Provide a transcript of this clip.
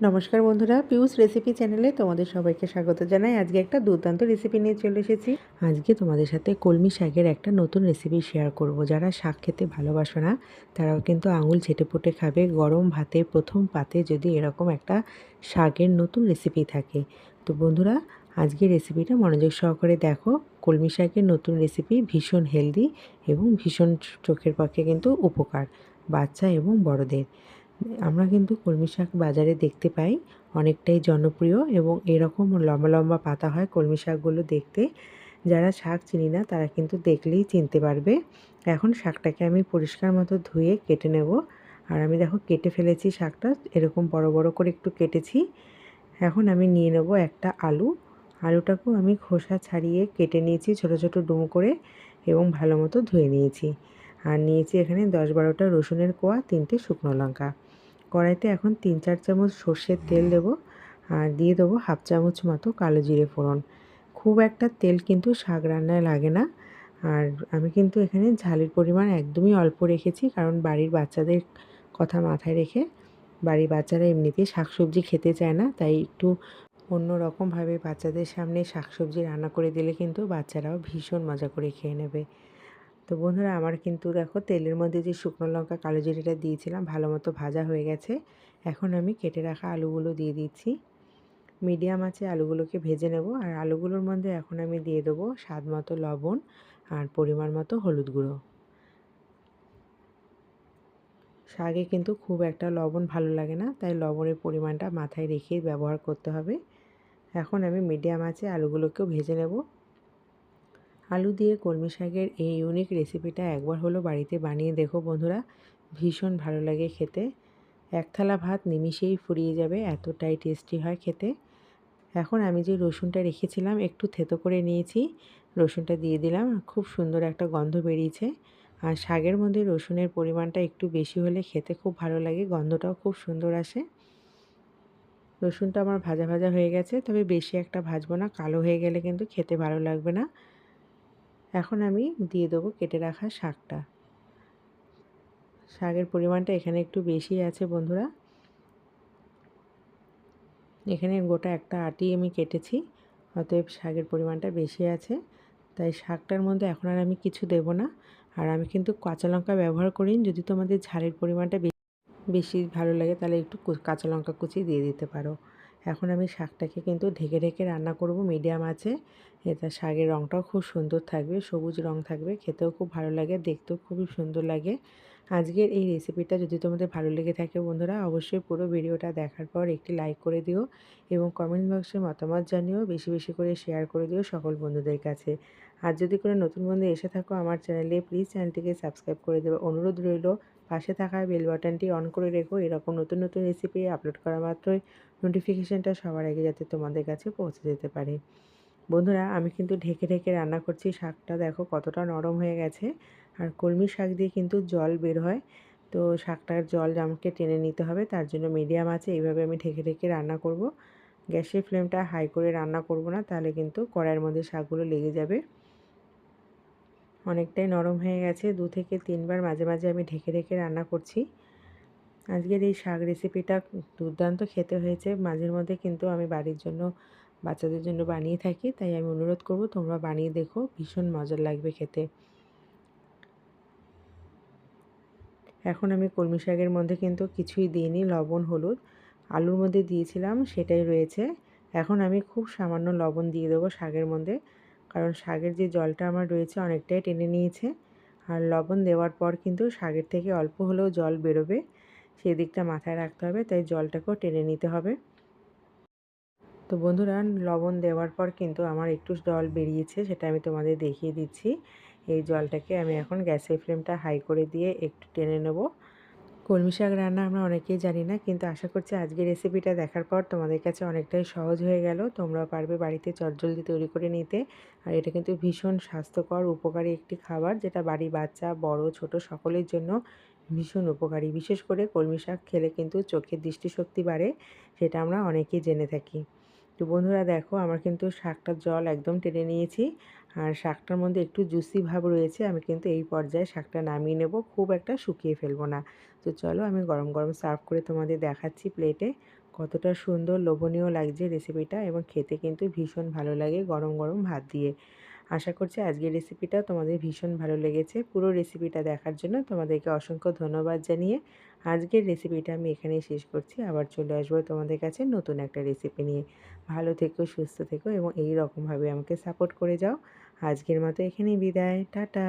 নমস্কার বন্ধুরা পিউস রেসিপি চ্যানেলে তোমাদের সবাইকে স্বাগত জানাই। আজকে একটা দুর্দান্ত রেসিপি নিয়ে চলে এসেছি। আজকে তোমাদের সাথে কলমি শাকের একটা নতুন রেসিপি শেয়ার করব। যারা শাক খেতে ভালোবাসো না, তারাও কিন্তু আঙুল ছেটেপুটে খাবে। গরম ভাতে, প্রথম পাতে যদি এরকম একটা শাকের নতুন রেসিপি থাকে। তো বন্ধুরা, আজকে রেসিপিটা মনোযোগ সহকারে দেখো। কলমি শাকের নতুন রেসিপি ভীষণ হেলদি এবং ভীষণ চোখের পক্ষে কিন্তু উপকার। বাচ্চা এবং বড়দের। আমরা কিন্তু কলমি শাক বাজারে দেখতে পাই। অনেকটাই জনপ্রিয় এবং এরকম লম্বা লম্বা পাতা হয় কলমি শাকগুলো দেখতে। যারা শাক চিনি না, তারা কিন্তু দেখলেই চিনতে পারবে। এখন শাকটাকে আমি পরিষ্কার মতো ধুয়ে কেটে নেব। আর আমি দেখো কেটে ফেলেছি শাকটা, এরকম বড় বড় করে একটু কেটেছি। এখন আমি নিয়ে নেব একটা আলু। আলুটাকেও আমি খোসা ছাড়িয়ে কেটে নিয়েছি ছোট ছোট ডুমো করে এবং ভালো মতো ধুয়ে নিয়েছি। আর নিয়েছি এখানে দশ বারোটা রসুনের কোয়া, তিনটে শুকনো লঙ্কা। কড়াইতে এখন তিন চার চামচ সর্ষের তেল দেবো আর দিয়ে দেবো হাফ চামচ মতো কালো জিরে ফোড়ন। খুব একটা তেল কিন্তু শাক রান্নায় লাগে না আর আমি কিন্তু এখানে ঝালের পরিমাণ একদমই অল্প রেখেছি কারণ বাড়ির বাচ্চাদের কথা মাথায় রেখে বাড়ির বাচ্চারা এমনিতেই শাকসবজি খেতে চায় না, তাই একটু অন্য রকমভাবে বাচ্চাদের সামনে শাকসবজি রান্না করে দিলে কিন্তু বাচ্চারাও ভীষণ মজা করে খেয়ে নেবে। তো বন্ধুরা আমার কিন্তু দেখো তেলের মধ্যে যে শুকনো লঙ্কা, কালো জিরেটা দিয়েছিলাম, ভালো মতো ভাজা হয়ে গেছে। এখন আমি কেটে রাখা আলুগুলো দিয়ে দিচ্ছি। মিডিয়াম আছে, আলুগুলোকে ভেজে নেব। আর আলুগুলোর মধ্যে এখন আমি দিয়ে দেবো স্বাদ মতো লবণ আর পরিমাণ মতো হলুদ গুঁড়ো। শাকে কিন্তু খুব একটা লবণ ভালো লাগে না, তাই লবণের পরিমাণটা মাথায় রেখেই ব্যবহার করতে হবে। এখন আমি মিডিয়াম আছে, আলুগুলোকেও ভেজে নেব। আলু দিয়ে কলমি শাকের এই ইউনিক রেসিপিটা একবার হলো বাড়িতে বানিয়ে দেখো বন্ধুরা। ভীষণ ভালো লাগে খেতে। এক থালা ভাত নিমিষেই ফুরিয়ে যাবে, এতটাই টেস্টি হয় খেতে। এখন আমি যে রসুনটা রেখেছিলাম, একটু থেতো করে নিয়েছি। রসুনটা দিয়ে দিলাম, খুব সুন্দর একটা গন্ধ বেরিয়েছে। আর শাকের মধ্যে রসুনের পরিমাণটা একটু বেশি হলে খেতে খুব ভালো লাগে, গন্ধটাও খুব সুন্দর আসে। রসুনটা আমার ভাজা ভাজা হয়ে গেছে, তবে বেশি একটা ভাজবো না, কালো হয়ে গেলে কিন্তু খেতে ভালো লাগবে না। এখন আমি দিয়ে দেবো কেটে রাখা শাকটা। শাকের পরিমাণটা এখানে একটু বেশি আছে বন্ধুরা। এখানে গোটা একটা আটি আমি কেটেছি, অতএব শাকের পরিমাণটা বেশি আছে। তাই শাকটার মধ্যে এখন আর আমি কিছু দেব না। আর আমি কিন্তু কাঁচা লঙ্কা ব্যবহার করি, যদি তোমাদের ঝালের পরিমাণটা বেশি ভালো লাগে তাহলে একটু কাঁচা লঙ্কা কুচি দিয়ে দিতে পারো। এখন আমি শাকটাকে কিন্তু ঢেকে ঢেকে রান্না করব মিডিয়াম আছে। এটা শাকের রঙটাও খুব সুন্দর থাকবে, সবুজ রং থাকবে, খেতেও খুব ভালো লাগে, দেখতেও খুবই সুন্দর লাগে। আজকের এই রেসিপিটা যদি তোমাদের ভালো লেগে থাকে বন্ধুরা, অবশ্যই পুরো ভিডিওটা দেখার পর একটি লাইক করে দিও এবং কমেন্ট বক্সে মতামত জানিও, বেশি বেশি করে শেয়ার করে দিও সকল বন্ধুদের কাছে। আর যদি কোনো নতুন বন্ধু এসে থাকো আমার চ্যানেলে প্লিজ চ্যানেলটিকে সাবস্ক্রাইব করে দেবে। অনুরোধ রইল পাশে থাকা বেল বাটনটি অন করে রেখো। এরকম নতুন নতুন রেসিপি আপলোড করা মাত্রই নোটিফিকেশানটা সবার আগে যাতে তোমাদের কাছে পৌঁছে যেতে পারে। বন্ধুরা, আমি কিন্তু ঢেকে ঢেকে রান্না করছি। শাকটা দেখো কতটা নরম হয়ে গেছে। আর কলমি শাক দিয়ে কিন্তু জল বের হয়। তো শাকটার জল আমাকে টেনে নিতে হবে, তার জন্য মিডিয়াম আছে। এইভাবে আমি ঢেকে ঢেকে রান্না করব। গ্যাসের ফ্লেমটা হাই করে রান্না করব না, তাহলে কিন্তু কড়াইয়ের মধ্যে শাকগুলো লেগে যাবে। অনেকটাই নরম হয়ে গেছে। দু থেকে তিনবার মাঝে মাঝে আমি ঢেকে ঢেকে রান্না করছি। আজকের এই শাক রেসিপিটা দুর্দান্ত খেতে হয়েছে। মাঝের মধ্যে কিন্তু আমি বাড়ির জন্য, বাচ্চাদের জন্য বানিয়ে থাকি, তাই আমি অনুরোধ করব তোমরা বানিয়ে দেখো, ভীষণ মজার লাগবে খেতে। এখন আমি কলমি শাকের মধ্যে কিন্তু কিছুই দিইনি, লবণ, হলুদ। আলুর মধ্যে দিয়েছিলাম, সেটাই রয়েছে। এখন আমি খুব সামান্য লবণ দিয়ে দেবো শাকের মধ্যে। কারণ শাকের যে জলটা আমার রয়েছে অনেকটাই টেনে নিয়েছে। আর লবণ দেওয়ার পর কিন্তু শাকের থেকে অল্প হলেও জল বেরোবে। সেই দিকটা মাথায় রাখতে হবে, তাই জলটাকেও টেনে নিতে হবে। তো বন্ধুরা, লবণ দেওয়ার পর কিন্তু আমার একটু জল বেরিয়েছে, সেটা আমি তোমাদের দেখিয়ে দিচ্ছি। এই জলটাকে আমি এখন গ্যাসের ফ্লেমটা হাই করে দিয়ে একটু টেনে নেব। কলমি শাক রান্না আমরা অনেকেই জানি না, কিন্তু আশা করছি আজকের রেসিপিটা দেখার পর তোমাদের কাছে অনেকটাই সহজ হয়ে গেল। তোমরা পারবে বাড়িতে চটজলদি তৈরি করে নিতে। আর এটা কিন্তু ভীষণ স্বাস্থ্যকর, উপকারী একটি খাবার, যেটা বাড়ি বাচ্চা, বড়, ছোট সকলের জন্য ভীষণ উপকারী। বিশেষ করে কলমি শাক খেলে কিন্তু চোখের দৃষ্টিশক্তি বাড়ে, সেটা আমরা অনেকেই জেনে থাকি। তো বন্ধুরা দেখো, আমার কিন্তু শাকটার জল একদম টেনে নিয়েছি। আর শাকটার মধ্যে একটু জুসি ভাব রয়েছে, আমি কিন্তু এই পর্যায়ে শাকটা নামিয়ে নেব, খুব একটা শুকিয়ে ফেলব না। তো চলো আমি গরম গরম সার্ভ করে তোমাদের দেখাচ্ছি প্লেটে, কতটা সুন্দর, লোভনীয় লাগছে রেসিপিটা এবং খেতে কিন্তু ভীষণ ভালো লাগে গরম গরম ভাত দিয়ে। আশা করছি আজকের রেসিপিটা তোমাদের ভীষণ ভালো লেগেছে। পুরো রেসিপিটা দেখার জন্য তোমাদেরকে অসংখ্য ধন্যবাদ জানিয়ে আজকের রেসিপিটা আমি এখানেই শেষ করছি। আবার চলে আসব তোমাদের কাছে নতুন একটা রেসিপি নিয়ে। ভালো থেকো, সুস্থ থেকো এবং এই রকমভাবে আমাকে সাপোর্ট করে যাও। আজকের মতো এখানেই বিদায়। টাটা!